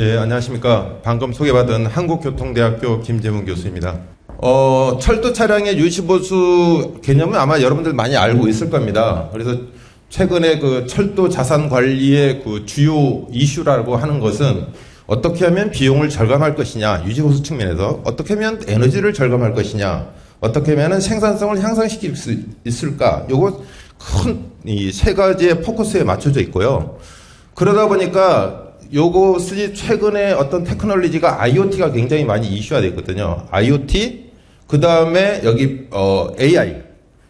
예, 안녕하십니까. 방금 소개받은 한국교통대학교 김재문 교수입니다. 어, 철도 차량의 유지보수 개념은 아마 여러분들 많이 알고 있을 겁니다. 그래서 최근에 그 철도 자산 관리의 그 주요 이슈라고 하는 것은 어떻게 하면 비용을 절감할 것이냐, 유지보수 측면에서 어떻게 하면 에너지를 절감할 것이냐, 어떻게 하면 생산성을 향상시킬 수 있을까, 요거 큰 이 세 가지의 포커스에 맞춰져 있고요. 그러다 보니까 요것이 최근에 어떤 테크놀로지가 IoT가 굉장히 많이 이슈화 됐거든요. IoT, 그 다음에 여기 어, AI,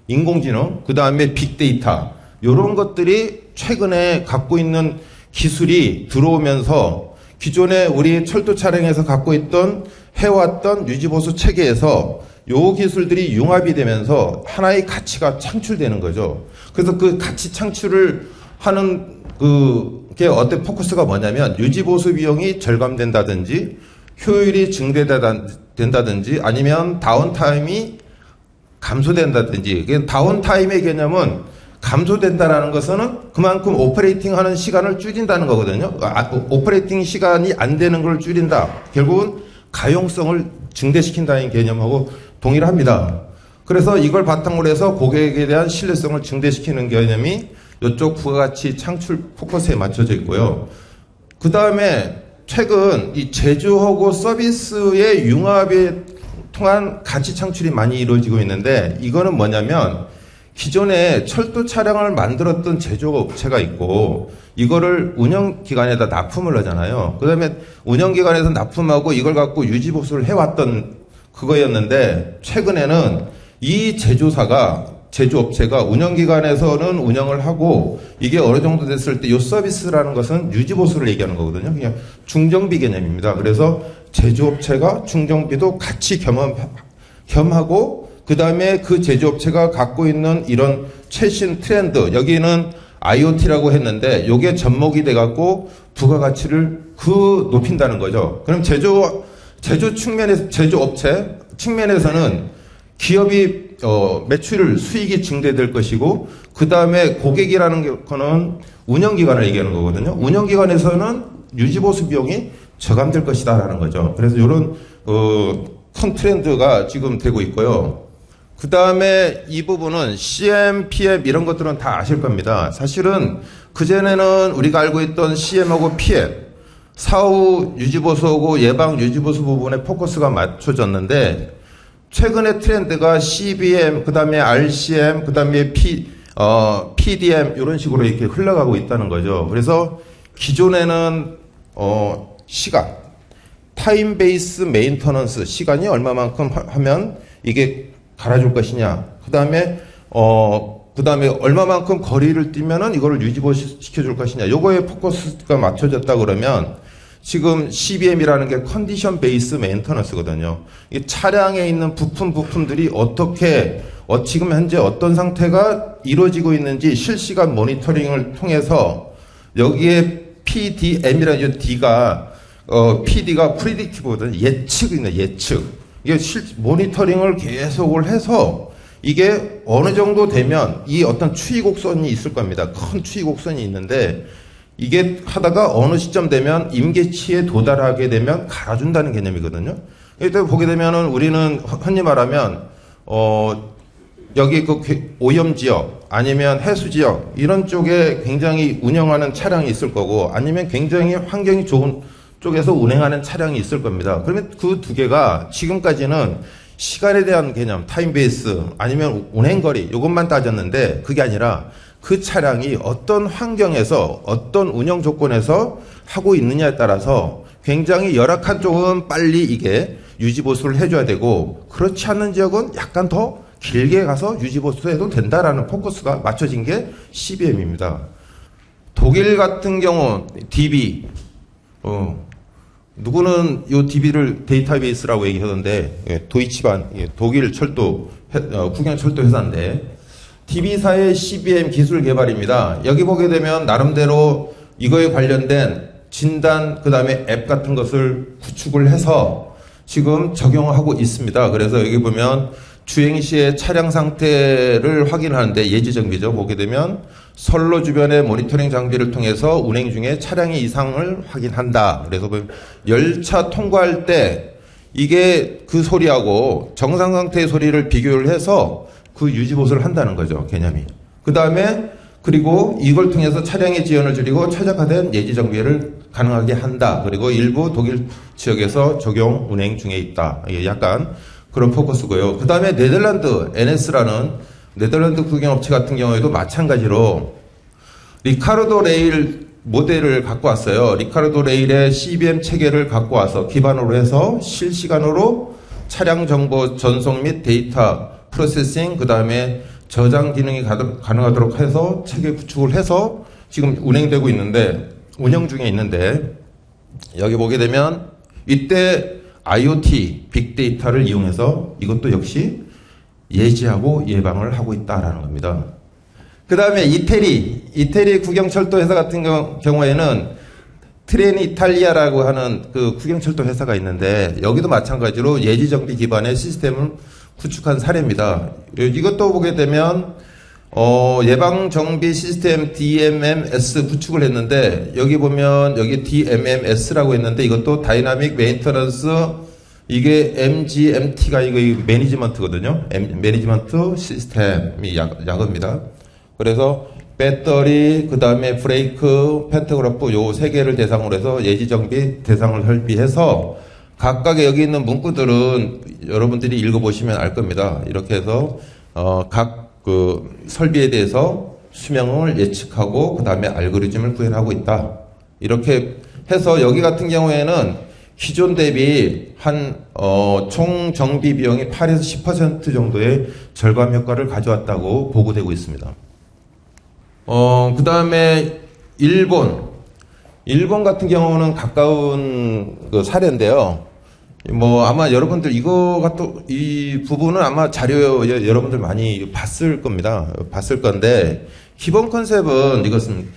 인공지능, 그 다음에 빅데이터 요런 것들이 최근에 갖고 있는 기술이 들어오면서 기존에 우리 철도 차량에서 갖고 있던 해왔던 유지보수 체계에서 요 기술들이 융합이 되면서 하나의 가치가 창출되는 거죠. 그래서 그 가치 창출을 하는 그 게 어떤 포커스가 뭐냐면 유지보수 비용이 절감된다든지 효율이 증대된다든지 아니면 다운타임이 감소된다든지 다운타임의 개념은 감소된다라는 것은 그만큼 오퍼레이팅 하는 시간을 줄인다는 거거든요. 아, 오퍼레이팅 시간이 안 되는 걸 줄인다. 결국은 가용성을 증대시킨다는 개념하고 동일합니다. 그래서 이걸 바탕으로 해서 고객에 대한 신뢰성을 증대시키는 개념이 이쪽 부가가치 창출 포커스에 맞춰져 있고요. 그 다음에 최근 이 제조하고 서비스의 융합에 통한 가치 창출이 많이 이루어지고 있는데 이거는 뭐냐면 기존에 철도 차량을 만들었던 제조업체가 있고 이거를 운영기관에다 납품을 하잖아요. 그 다음에 운영기관에서 납품하고 이걸 갖고 유지보수를 해왔던 그거였는데 최근에는 이 제조사가 제조업체가 운영기관에서는 운영을 하고 이게 어느 정도 됐을 때이 서비스라는 것은 유지보수를 얘기하는 거거든요. 그냥 중정비 개념입니다. 그래서 제조업체가 중정비도 같이 겸함, 겸하고 그 다음에 그 제조업체가 갖고 있는 이런 최신 트렌드 여기는 IoT라고 했는데 이게 접목이 돼갖고 부가가치를 그 높인다는 거죠. 그럼 제조 제조 측면에서 제조업체 측면에서는 기업이 어, 매출 수익이 증대될 것이고 그 다음에 고객이라는 거는 운영기관을 얘기하는 거거든요. 운영기관에서는 유지보수 비용이 저감될 것이다라는 거죠. 그래서 이런 어, 큰 트렌드가 지금 되고 있고요. 그 다음에 이 부분은 CM, PM 이런 것들은 다 아실 겁니다. 사실은 그전에는 우리가 알고 있던 CM하고 PM, 사후 유지보수하고 예방 유지보수 부분에 포커스가 맞춰졌는데 최근의 트렌드가 CBM, 그 다음에 RCM, 그 다음에 P, 어, PDM, 이런 식으로 이렇게 흘러가고 있다는 거죠. 그래서 기존에는, 어, 시간, 타임 베이스 메인터넌스, 시간이 얼마만큼 하 면 이게 갈아줄 것이냐. 그 다음에, 어, 그 다음에 얼마만큼 거리를 뛰면은 이거를 유지시켜줄 것이냐. 요거에 포커스가 맞춰졌다 그러면 지금 CBM이라는 게 컨디션 베이스 메인터넌스거든요. 이 차량에 있는 부품 부품들이 어떻게 어, 지금 현재 어떤 상태가 이루어지고 있는지 실시간 모니터링을 통해서 여기에 PDM이라는 D가 어, PD가 프리딕티브거든요. 예측이네 예측. 이게 실, 모니터링을 계속을 해서 이게 어느 정도 되면 이 어떤 추이 곡선이 있을 겁니다. 큰 추이 곡선이 있는데 이게 하다가 어느 시점 되면 임계치에 도달하게 되면 갈아준다는 개념이거든요. 일단 보게 되면은 우리는 흔히 말하면 어 여기 그 오염 지역 아니면 해수 지역 이런 쪽에 굉장히 운영하는 차량이 있을 거고 아니면 굉장히 환경이 좋은 쪽에서 운행하는 차량이 있을 겁니다. 그러면 그 두 개가 지금까지는 시간에 대한 개념, 타임 베이스 아니면 운행 거리 이것만 따졌는데 그게 아니라 그 차량이 어떤 환경에서 어떤 운영 조건에서 하고 있느냐에 따라서 굉장히 열악한 쪽은 빨리 이게 유지보수를 해줘야 되고 그렇지 않는 지역은 약간 더 길게 가서 유지보수해도 된다라는 포커스가 맞춰진 게 CBM입니다. 독일 같은 경우 DB 어, 누구는 이 DB를 데이터베이스라고 얘기하던데 예, 도이치반 예, 독일 철도 어, 국영 철도 회사인데 TV사의 CBM 기술 개발입니다. 여기 보게 되면 나름대로 이거에 관련된 진단 그 다음에 앱 같은 것을 구축을 해서 지금 적용하고 있습니다. 그래서 여기 보면 주행 시의 차량 상태를 확인하는데 예지 정비죠. 보게 되면 선로 주변의 모니터링 장비를 통해서 운행 중에 차량의 이상을 확인한다. 그래서 열차 통과할 때 이게 그 소리하고 정상 상태의 소리를 비교를 해서 그 유지 보수를 한다는 거죠. 개념이. 그 다음에 그리고 이걸 통해서 차량의 지연을 줄이고 최적화된 예지 정비를 가능하게 한다. 그리고 일부 독일 지역에서 적용 운행 중에 있다. 이게 약간 그런 포커스고요. 그 다음에 네덜란드 NS라는 네덜란드 국영업체 같은 경우에도 마찬가지로 리카르도 레일 모델을 갖고 왔어요. 리카르도 레일의 CBM 체계를 갖고 와서 기반으로 해서 실시간으로 차량 정보 전송 및 데이터 프로세싱 그 다음에 저장 기능이 가능하도록 해서 체계 구축을 해서 지금 운행되고 있는데 운영 중에 있는데 여기 보게 되면 이때 IoT 빅데이터를 이용해서 이것도 역시 예지하고 예방을 하고 있다라는 겁니다. 그 다음에 이태리, 이태리 국영철도 회사 같은 경우에는 트레니 이탈리아라고 하는 그 국영철도 회사가 있는데 여기도 마찬가지로 예지정비 기반의 시스템을 구축한 사례입니다. 이것도 보게 되면 어, 예방정비 시스템 DMMS 구축을 했는데 여기 보면 여기 DMMS라고 했는데 이것도 다이나믹 메인터넌스 이게 MGMT가 이거 매니지먼트거든요. 매니지먼트 시스템이 약, 약입니다. 그래서 배터리, 그 다음에 브레이크, 펜트그래프 요 세 개를 대상으로 해서 예지 정비 대상을 설비해서 각각의 여기 있는 문구들은 여러분들이 읽어보시면 알 겁니다. 이렇게 해서 어, 각 그 설비에 대해서 수명을 예측하고 그 다음에 알고리즘을 구현하고 있다. 이렇게 해서 여기 같은 경우에는 기존 대비 한, 어, 총 정비 비용이 8에서 10% 정도의 절감 효과를 가져왔다고 보고되고 있습니다. 어, 그 다음에 일본. 일본 같은 경우는 가까운 그 사례인데요. 뭐 아마 여러분들 이거 같은 이 부분은 아마 자료 여러분들 많이 봤을 겁니다. 봤을 건데 기본 컨셉은 이것은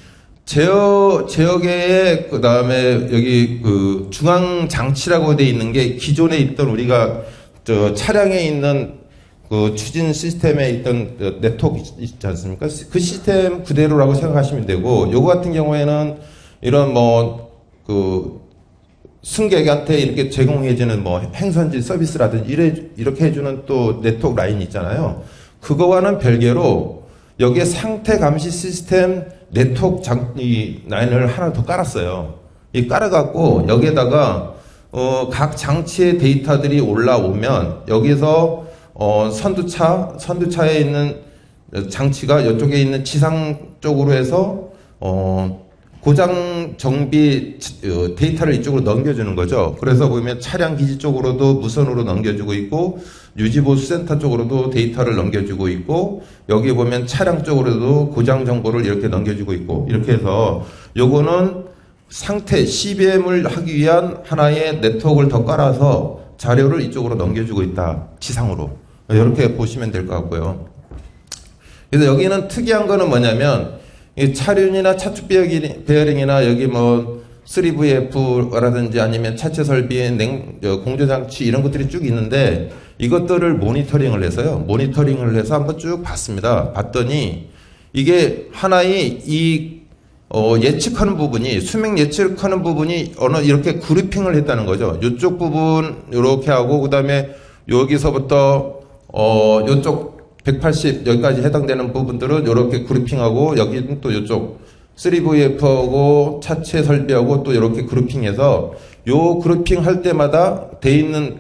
제어 제어계의 그 다음에 여기 그 중앙 장치라고 돼 있는 게 기존에 있던 우리가 저 차량에 있는 그 추진 시스템에 있던 그 네트워크 있지 않습니까? 그 시스템 그대로라고 생각하시면 되고 요거 같은 경우에는 이런 뭐그 승객한테 이렇게 제공해주는 뭐 행선지 서비스라든지 이래, 이렇게 해주는 또 네트워크 라인이 있잖아요. 그거와는 별개로 여기에 상태 감시 시스템 네트워크 장, 이 라인을 하나 더 깔았어요. 이 깔아갖고 여기에다가 어, 각 장치의 데이터들이 올라오면 여기서 어, 선두차, 선두차에 있는 장치가 이쪽에 있는 지상 쪽으로 해서 어, 고장 정비 어, 데이터를 이쪽으로 넘겨주는 거죠. 그래서 보면 차량 기지 쪽으로도 무선으로 넘겨주고 있고 유지보수 센터 쪽으로도 데이터를 넘겨주고 있고 여기 보면 차량 쪽으로도 고장 정보를 이렇게 넘겨주고 있고 이렇게 해서 요거는 상태 CBM을 하기 위한 하나의 네트워크를 더 깔아서 자료를 이쪽으로 넘겨주고 있다. 지상으로. 이렇게 보시면 될 것 같고요. 그래서 여기는 특이한 거는 뭐냐면 이 차륜이나 차축 베어링이나 여기 뭐 3VF라든지 아니면 차체 설비, 냉, 공조 장치 이런 것들이 쭉 있는데 이것들을 모니터링을 해서요. 모니터링을 해서 한번 쭉 봤습니다. 봤더니 이게 하나의 이 어, 예측하는 부분이 수명 예측하는 부분이 어느 이렇게 그룹핑을 했다는 거죠. 이쪽 부분 이렇게 하고 그다음에 여기서부터 어 요쪽 180 여기까지 해당되는 부분들은 이렇게 그룹핑하고 여기는 또 이쪽 3VF하고 차체 설비하고 또 이렇게 그룹핑해서 요 그룹핑 할 때마다 돼 있는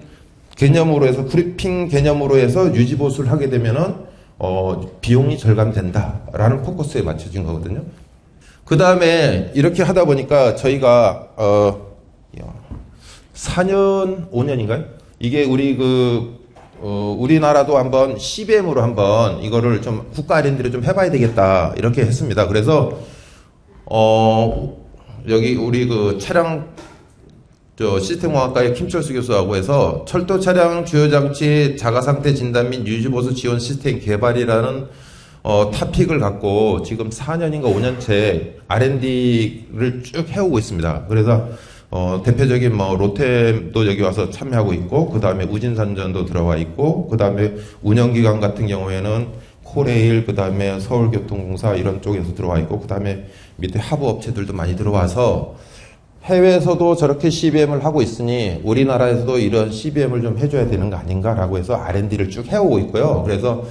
개념으로 해서 그룹핑 개념으로 해서 유지 보수를 하게 되면은 어 비용이 절감된다라는 포커스에 맞춰진 거거든요. 그 다음에 이렇게 하다 보니까 저희가 어 4년 5년인가요? 이게 우리 그 어, 우리나라도 한번 CBM으로 한번 이거를 좀 국가 R&D를 좀 해봐야 되겠다 이렇게 했습니다. 그래서 어, 여기 우리 그 차량 저 시스템공학과의 김철수 교수하고 해서 철도 차량 주요 장치 자가 상태 진단 및 유지 보수 지원 시스템 개발이라는 어, 타픽을 갖고 지금 4년인가 5년째 R&D를 쭉 해오고 있습니다. 그래서 어, 대표적인 뭐 로템도 여기 와서 참여하고 있고 그 다음에 우진산전도 들어와 있고 그 다음에 운영기관 같은 경우에는 코레일, 그 다음에 서울교통공사 이런 쪽에서 들어와 있고, 그 다음에 밑에 하부 업체들도 많이 들어와서 해외에서도 저렇게 CBM을 하고 있으니 우리나라에서도 이런 CBM을 좀 해줘야 되는 거 아닌가라고 해서 R&D를 쭉 해오고 있고요. 그래서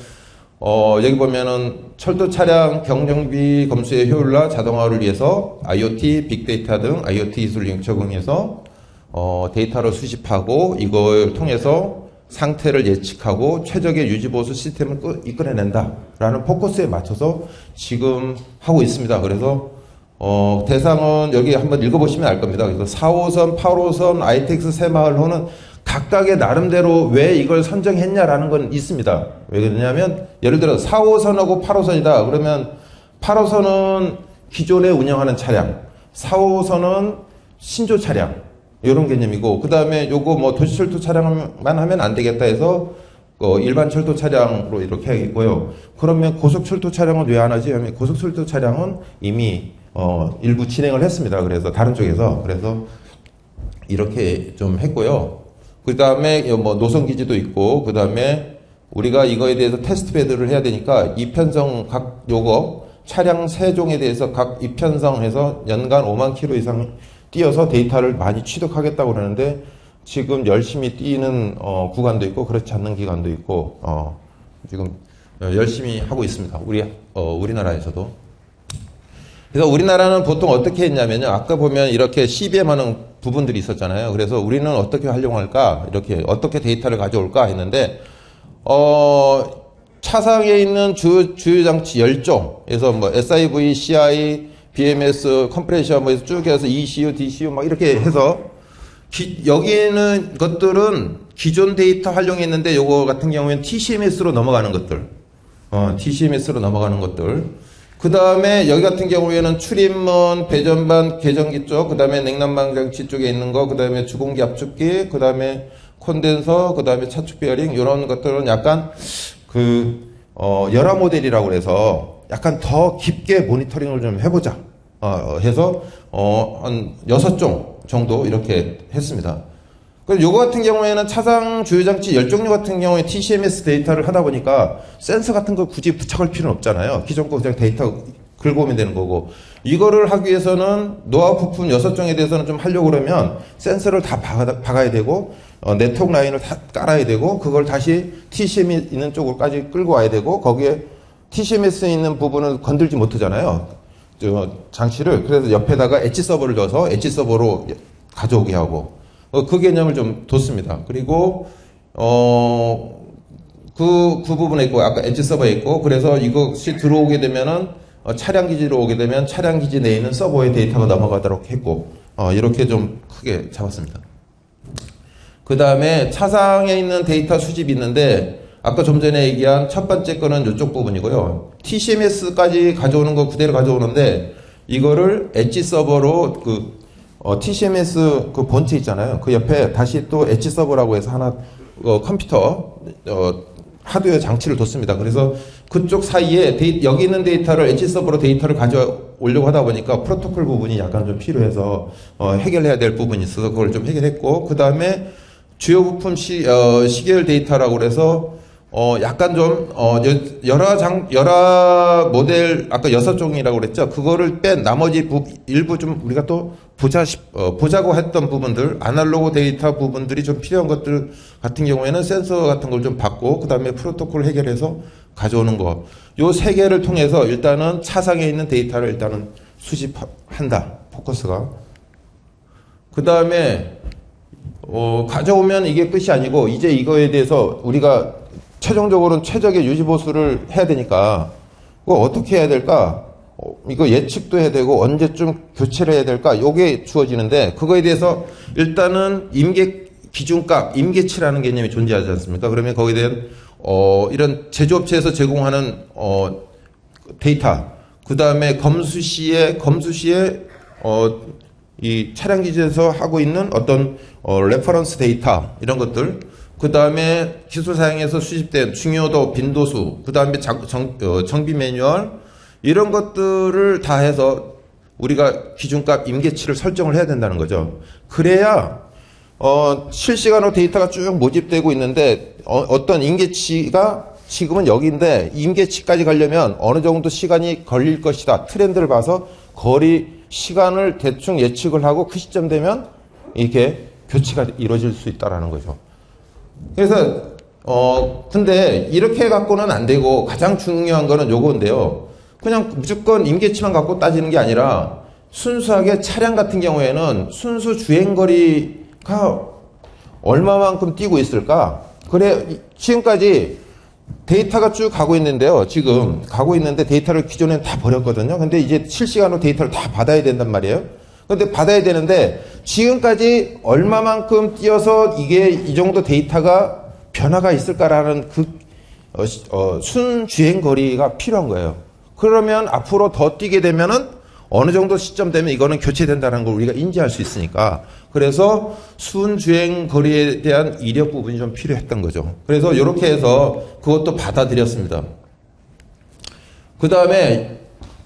어, 여기 보면은 철도 차량 경정비 검수의 효율화 자동화를 위해서 IoT, 빅데이터 등 IoT 기술을 적용해서 어, 데이터를 수집하고 이걸 통해서 상태를 예측하고 최적의 유지보수 시스템을 끄- 이끌어낸다라는 포커스에 맞춰서 지금 하고 있습니다. 그래서 어, 대상은 여기 한번 읽어보시면 알 겁니다. 그래서 4호선, 8호선, ITX 새마을호는 각각의 나름대로 왜 이걸 선정했냐라는 건 있습니다. 왜 그러냐면 예를 들어 4호선하고 8호선이다. 그러면 8호선은 기존에 운영하는 차량, 4호선은 신조 차량 이런 개념이고 그 다음에 요거 뭐 도시철도 차량만 하면 안 되겠다 해서 어, 일반 철도 차량으로 이렇게 하겠고요. 그러면 고속철도 차량은 왜 안 하지? 하면 고속철도 차량은 이미 어, 일부 진행을 했습니다. 그래서 다른 쪽에서 그래서 이렇게 좀 했고요. 그 다음에 뭐 노선 기지도 있고 그 다음에 우리가 이거에 대해서 테스트 베드를 해야 되니까 이편성 각 요거 차량 세 종에 대해서 각 이편성해서 연간 5만 킬로 이상 뛰어서 데이터를 많이 취득하겠다고 그러는데 지금 열심히 뛰는 어, 구간도 있고 그렇지 않는 기간도 있고 어, 지금 열심히 하고 있습니다. 우리 어, 우리나라에서도. 그래서 우리나라는 보통 어떻게 했냐면요. 아까 보면 이렇게 CBM 하는 부분들이 있었잖아요. 그래서 우리는 어떻게 활용할까? 이렇게 어떻게 데이터를 가져올까? 했는데, 어, 차상에 있는 주, 주요 장치 10종에서 뭐 SIV, CI, BMS, 컴프레셔 뭐 해서 쭉 해서 ECU, DCU 막 이렇게 해서 기- 여기 있는 것들은 기존 데이터 활용했는데 요거 같은 경우에는 TCMS로 넘어가는 것들. 어, TCMS로 넘어가는 것들. 그 다음에 여기 같은 경우에는 출입문, 배전반, 계정기 쪽, 그 다음에 냉난방 장치 쪽에 있는 거, 그 다음에 주공기 압축기, 그 다음에 콘덴서, 그 다음에 차축 베어링, 이런 것들은 약간 그, 어, 열화 모델이라고 그래서 약간 더 깊게 모니터링을 좀 해보자. 어, 해서, 어, 한 여섯 종 정도 이렇게 했습니다. 그래서 요거 같은 경우에는 차상 주요장치 열종류 같은 경우에 TCMS 데이터를 하다 보니까 센서 같은 거 굳이 부착할 필요는 없잖아요. 기존 거 그냥 데이터 긁어 오면 되는 거고. 이거를 하기 위해서는 노화 부품 여섯 종에 대해서는 좀 하려고 그러면 센서를 다 박아, 박아 야 되고, 어, 네트워크 라인을 다 깔아야 되고, 그걸 다시 TCM 있는 쪽으로까지 끌고 와야 되고, 거기에 TCMS 있는 부분을 건들지 못하잖아요. 저 장치를. 그래서 옆에다가 엣지 서버를 넣어서 엣지 서버로 가져오게 하고, 어, 그 개념을 좀 뒀습니다. 그리고 어, 그, 그 부분에 있고, 아까 엣지 서버에 있고, 그래서 이것이 들어오게 되면은, 어, 차량 기지로 오게 되면 차량 기지 내에 있는 서버에 데이터가 넘어가도록 했고, 어, 이렇게 좀 크게 잡았습니다. 그 다음에 차상에 있는 데이터 수집이 있는데, 아까 좀 전에 얘기한 첫 번째 거는 이쪽 부분이고요. TCMS까지 가져오는 거 그대로 가져오는데, 이거를 엣지 서버로 그, 어, TCMS 그 본체 있잖아요. 그 옆에 다시 또 엣지 서버라고 해서 하나, 어, 컴퓨터, 어, 하드웨어 장치를 뒀습니다. 그래서 그쪽 사이에 데이, 여기 있는 데이터를 엣지 서버로 데이터를 가져오려고 하다 보니까 프로토콜 부분이 약간 좀 필요해서 어, 해결해야 될 부분이 있어서 그걸 좀 해결했고 그 다음에 주요 부품 시, 어, 시계열 데이터라고 그래서 어, 약간 좀, 어, 여- 여러 장, 여러 모델, 아까 여섯 종이라고 그랬죠? 그거를 뺀 나머지 부, 일부 좀 우리가 또 보자, 싶- 어, 보자고 했던 부분들, 아날로그 데이터 부분들이 좀 필요한 것들 같은 경우에는 센서 같은 걸 좀 받고, 그 다음에 프로토콜 해결해서 가져오는 거. 요 세 개를 통해서 일단은 차상에 있는 데이터를 일단은 수집한다. 포커스가. 그 다음에 어, 가져오면 이게 끝이 아니고 이제 이거에 대해서 우리가 최종적으로는 최적의 유지 보수를 해야 되니까 그거 어떻게 해야 될까? 어, 이거 예측도 해야 되고 언제쯤 교체를 해야 될까? 요게 주어지는데 그거에 대해서 일단은 임계 기준값, 임계치라는 개념이 존재하지 않습니까? 그러면 거기에 대한 어, 이런 제조업체에서 제공하는 어, 데이터, 그 다음에 검수 시에 검수 시에 어, 이 차량 기지에서 하고 있는 어떤 어, 레퍼런스 데이터 이런 것들, 그 다음에 기술 사양에서 수집된 중요도, 빈도수, 그 다음에 정, 어, 정비 매뉴얼 이런 것들을 다 해서 우리가 기준값 임계치를 설정을 해야 된다는 거죠. 그래야 어, 실시간으로 데이터가 쭉 모집되고 있는데 어, 떤 임계치가 지금은 여기인데 임계치까지 가려면 어느 정도 시간이 걸릴 것이다. 트렌드를 봐서 거리 시간을 대충 예측을 하고 그 시점 되면 이렇게 교체가 이루어질 수 있다라는 거죠. 그래서 어 근데 이렇게 갖고는 안 되고 가장 중요한 거는 요건데요. 그냥 무조건 임계치만 갖고 따지는 게 아니라 순수하게 차량 같은 경우에는 순수 주행 거리가 얼마만큼 뛰고 있을까? 그래 지금까지 데이터가 쭉 가고 있는데요. 지금 가고 있는데 데이터를 기존엔 다 버렸거든요. 근데 이제 실시간으로 데이터를 다 받아야 된단 말이에요. 근데 받아야 되는데 지금까지 얼마만큼 뛰어서 이게 이 정도 데이터가 변화가 있을까라는 그 어, 시- 어, 순주행 거리가 필요한 거예요. 그러면 앞으로 더 뛰게 되면은 어느 정도 시점 되면 이거는 교체된다는 걸 우리가 인지할 수 있으니까 그래서 순주행 거리에 대한 이력 부분이 좀 필요했던 거죠. 그래서 이렇게 해서 그것도 받아들였습니다. 그 다음에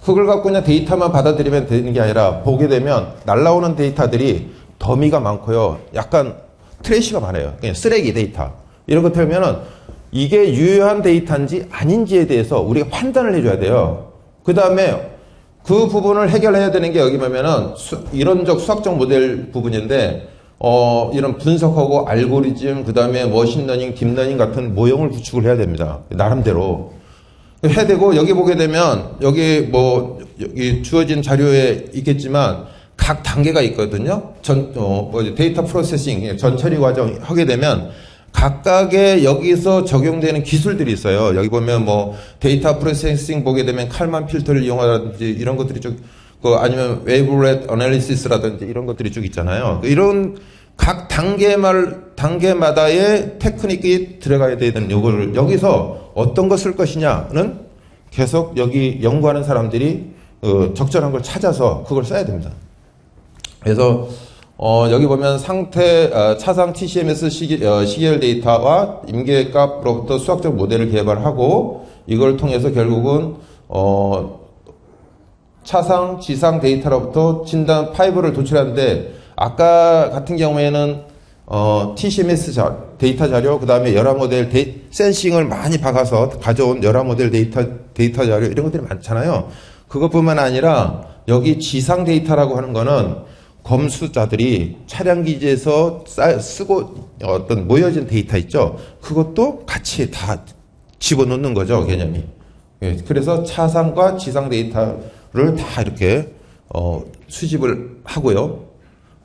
그걸 갖고 그냥 데이터만 받아들이면 되는 게 아니라 보게 되면 날라오는 데이터들이 더미가 많고요. 약간 트래시가 많아요. 그냥 쓰레기 데이터. 이런 것 들면은 이게 유효한 데이터인지 아닌지에 대해서 우리가 판단을 해줘야 돼요. 그 다음에 그 부분을 해결해야 되는 게 여기 보면은 수- 이론적 수학적 모델 부분인데 어, 이런 분석하고 알고리즘 그 다음에 머신러닝, 딥러닝 같은 모형을 구축을 해야 됩니다. 나름대로 해야 되고 여기 보게 되면 여기 뭐 여기 주어진 자료에 있겠지만 각 단계가 있거든요. 전 어, 뭐 데이터 프로세싱 전 처리 과정 하게 되면 각각의 여기서 적용되는 기술들이 있어요. 여기 보면 뭐 데이터 프로세싱 보게 되면 칼만 필터를 이용하라든지 이런 것들이 쭉, 그 아니면 웨이브렛 어널리시스라든지 이런 것들이 쭉 있잖아요. 이런 각 단계말 단계마다의 테크닉이 들어가야 되는 요거를 여기서 어떤 거쓸 것이냐는 계속 여기 연구하는 사람들이 어, 적절한 걸 찾아서 그걸 써야 됩니다. 그래서 어, 여기 보면 상태 어, 차상 TCMS 어, 시계열 데이터와 임계값으로부터 수학적 모델을 개발하고 이걸 통해서 결국은 어, 차상 지상 데이터로부터 진단 5를 도출하는데 아까 같은 경우에는 어, TCMS 자, 데이터 자료 그 다음에 열화 모델 데이, 센싱을 많이 박아서 가져온 열화 모델 데이터 데이터 자료 이런 것들이 많잖아요. 그것뿐만 아니라 여기 지상 데이터라고 하는 거는 검수자들이 차량 기지에서 쌓- 쓰고 어떤 모여진 데이터 있죠. 그것도 같이 다 집어넣는 거죠 개념이. 예, 그래서 차상과 지상 데이터를 다 이렇게 어, 수집을 하고요.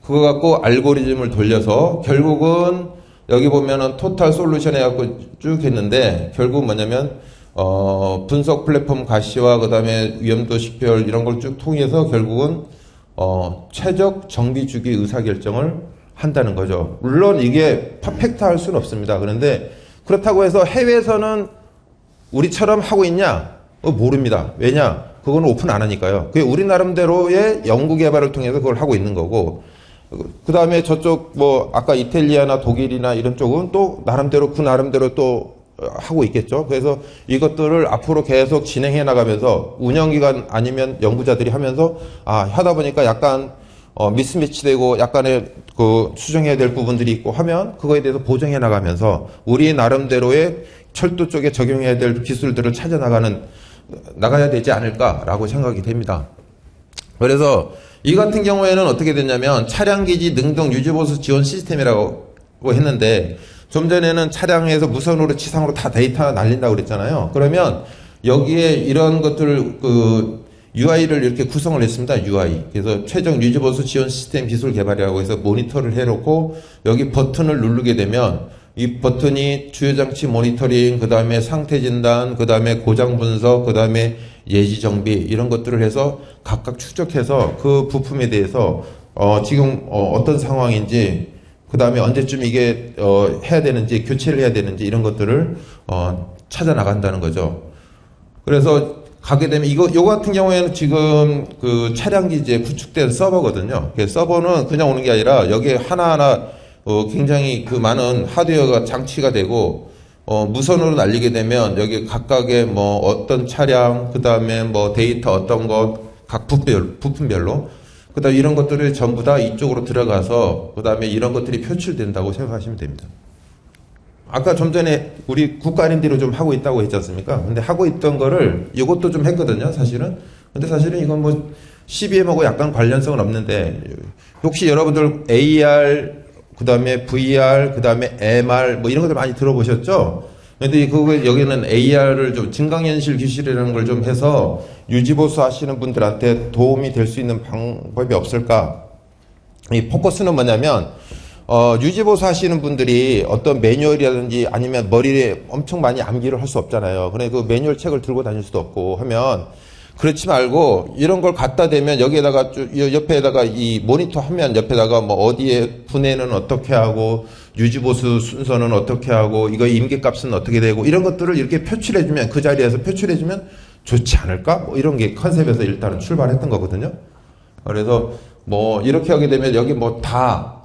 그거 갖고 알고리즘을 돌려서 결국은 여기 보면은 토탈 솔루션 해갖고 쭉 했는데 결국 뭐냐면 어, 분석 플랫폼 가시와 그다음에 위험도 식별 이런 걸 쭉 통해서 결국은 어, 최적 정비 주기 의사 결정을 한다는 거죠. 물론 이게 퍼펙트 할 수는 없습니다. 그런데 그렇다고 해서 해외에서는 우리처럼 하고 있냐? 어, 모릅니다. 왜냐? 그건 오픈 안 하니까요. 그게 우리 나름대로의 연구 개발을 통해서 그걸 하고 있는 거고, 그 다음에 저쪽 뭐 아까 이탈리아나 독일이나 이런 쪽은 또 나름대로 그 나름대로 또 어, 하고 있겠죠. 그래서 이것들을 앞으로 계속 진행해 나가면서 운영기관 아니면 연구자들이 하면서 아 하다 보니까 약간 어, 미스매치되고 약간의 그 수정해야 될 부분들이 있고 하면 그거에 대해서 보정해 나가면서 우리 나름대로의 철도 쪽에 적용해야 될 기술들을 찾아 나가는 나가야 되지 않을까라고 생각이 됩니다. 그래서 이 같은 경우에는 어떻게 됐냐면 차량 기지 능동 유지 보수 지원 시스템이라고 했는데 좀 전에는 차량에서 무선으로 지상으로 다 데이터 날린다고 그랬잖아요. 그러면 여기에 이런 것들 그 UI를 이렇게 구성을 했습니다. UI. 그래서 최종 유지 보수 지원 시스템 기술 개발이라고 해서 모니터를 해놓고 여기 버튼을 누르게 되면 이 버튼이 주요 장치 모니터링, 그 다음에 상태 진단, 그 다음에 고장 분석, 그 다음에 예지 정비 이런 것들을 해서 각각 추적해서 그 부품에 대해서 어 지금 어 어떤 상황인지 그 다음에 언제쯤 이게 어 해야 되는지 교체를 해야 되는지 이런 것들을 어 찾아 나간다는 거죠. 그래서 가게 되면 이거 요 같은 경우에는 지금 그 차량 기지에 구축된 서버거든요. 그 서버는 그냥 오는 게 아니라 여기에 하나하나 어 굉장히 그 많은 하드웨어가 장치가 되고 어 무선으로 날리게 되면 여기 각각의 뭐 어떤 차량 그 다음에 뭐 데이터 어떤 것 각 부품별 부품별로 그다음 에 이런 것들이 전부 다 이쪽으로 들어가서 그다음에 이런 것들이 표출된다고 생각하시면 됩니다. 아까 좀 전에 우리 국가 R&D로 좀 하고 있다고 했지 않습니까? 근데 하고 있던 거를 이것도 좀 했거든요, 사실은. 근데 사실은 이건 뭐 CBM하고 약간 관련성은 없는데 혹시 여러분들 AR 그 다음에 VR 그 다음에 MR 뭐 이런 것들 많이 들어보셨죠? 근데 그거 여기는 AR을 좀 증강현실 기술이라는 걸 좀 해서 유지보수 하시는 분들한테 도움이 될 수 있는 방법이 없을까? 이 포커스는 뭐냐면 어, 유지보수 하시는 분들이 어떤 매뉴얼이라든지 아니면 머리에 엄청 많이 암기를 할 수 없잖아요. 그래 그 매뉴얼 책을 들고 다닐 수도 없고 하면 그렇지 말고 이런 걸 갖다 대면 여기에다가 옆에다가 이 모니터 화면 옆에다가 뭐 어디에 분해는 어떻게 하고 유지보수 순서는 어떻게 하고 이거 임계값은 어떻게 되고 이런 것들을 이렇게 표출해주면 그 자리에서 표출해주면 좋지 않을까? 뭐 이런 게 컨셉에서 일단은 출발했던 거거든요. 그래서 뭐 이렇게 하게 되면 여기 뭐 다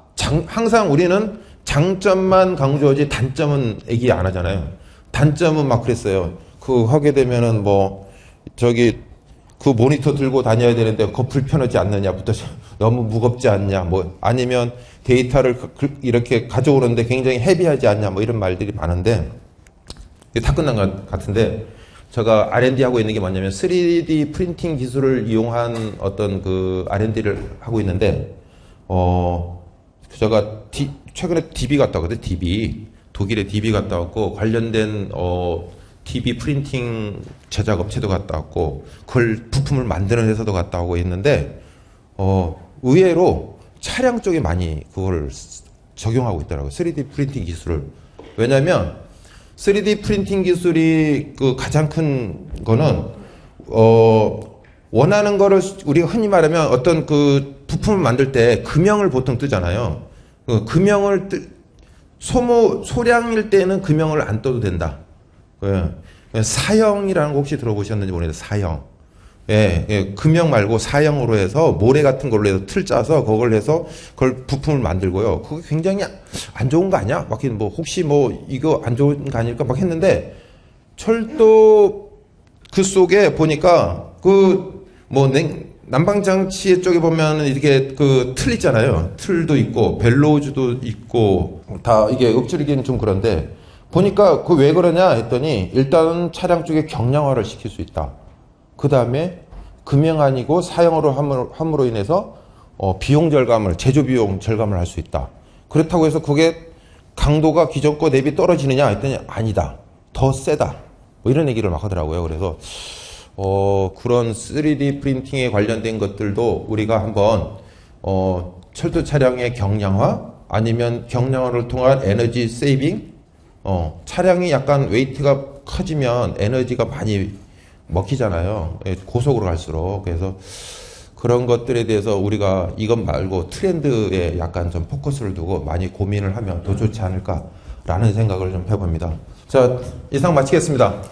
항상 우리는 장점만 강조하지 단점은 얘기 안 하잖아요. 단점은 막 그랬어요. 그 하게 되면은 뭐 저기 그 모니터 들고 다녀야 되는데 그거 불편하지 않느냐부터 너무 무겁지 않냐 뭐 아니면 데이터를 그- 그- 이렇게 가져오는데 굉장히 헤비하지 않냐 뭐 이런 말들이 많은데 다 끝난 것 같은데 제가 R&D 하고 있는 게 뭐냐면 3D 프린팅 기술을 이용한 어떤 그 R&D를 하고 있는데 어 제가 디- 최근에 DB 갔다 왔거든요. DB 독일에 DB 갔다 왔고 관련된 어 DB 프린팅 제작 업체도 갔다 왔고 그걸 부품을 만드는 회사도 갔다 오고 있는데 어 의외로 차량 쪽에 많이 그걸 쓰- 적용하고 있더라고요. 3D 프린팅 기술을. 왜냐면 3D 프린팅 기술이 그 가장 큰 거는 어 원하는 거를 우리가 흔히 말하면 어떤 그 부품을 만들 때 금형을 보통 뜨잖아요. 그 금형을 뜨, 소모 소량일 때는 금형을 안 떠도 된다. 예. 사형이라는 거 혹시 들어보셨는지 모르겠는데 사형. 예, 예, 금형 말고 사형으로 해서 모래 같은 걸로 해서 틀 짜서 그걸 해서 그걸 부품을 만들고요. 그게 굉장히 안 좋은 거 아니야? 막 뭐 혹시 뭐 이거 안 좋은 거 아닐까 막 했는데 철도 그 속에 보니까 그뭐 난방 장치 쪽에 보면 이렇게 그 틀 있잖아요. 틀도 있고 벨로우즈도 있고 다 이게 읊조리기는 좀 그런데 보니까 그 왜 그러냐 했더니 일단은 차량 쪽에 경량화를 시킬 수 있다. 그 다음에 금형 아니고 사형으로 함으로, 함으로 인해서 어, 비용 절감을 제조 비용 절감을 할 수 있다. 그렇다고 해서 그게 강도가 기존 거 대비 떨어지느냐 했더니 아니다. 더 세다. 뭐 이런 얘기를 막 하더라고요. 그래서 어, 그런 3D 프린팅에 관련된 것들도 우리가 한번 어, 철도 차량의 경량화 아니면 경량화를 통한 에너지 세이빙 어, 차량이 약간 웨이트가 커지면 에너지가 많이 먹히잖아요. 예, 고속으로 갈수록. 그래서 그런 것들에 대해서 우리가 이것 말고 트렌드에 약간 좀 포커스를 두고 많이 고민을 하면 더 좋지 않을까라는 생각을 좀 해봅니다. 자, 이상 마치겠습니다.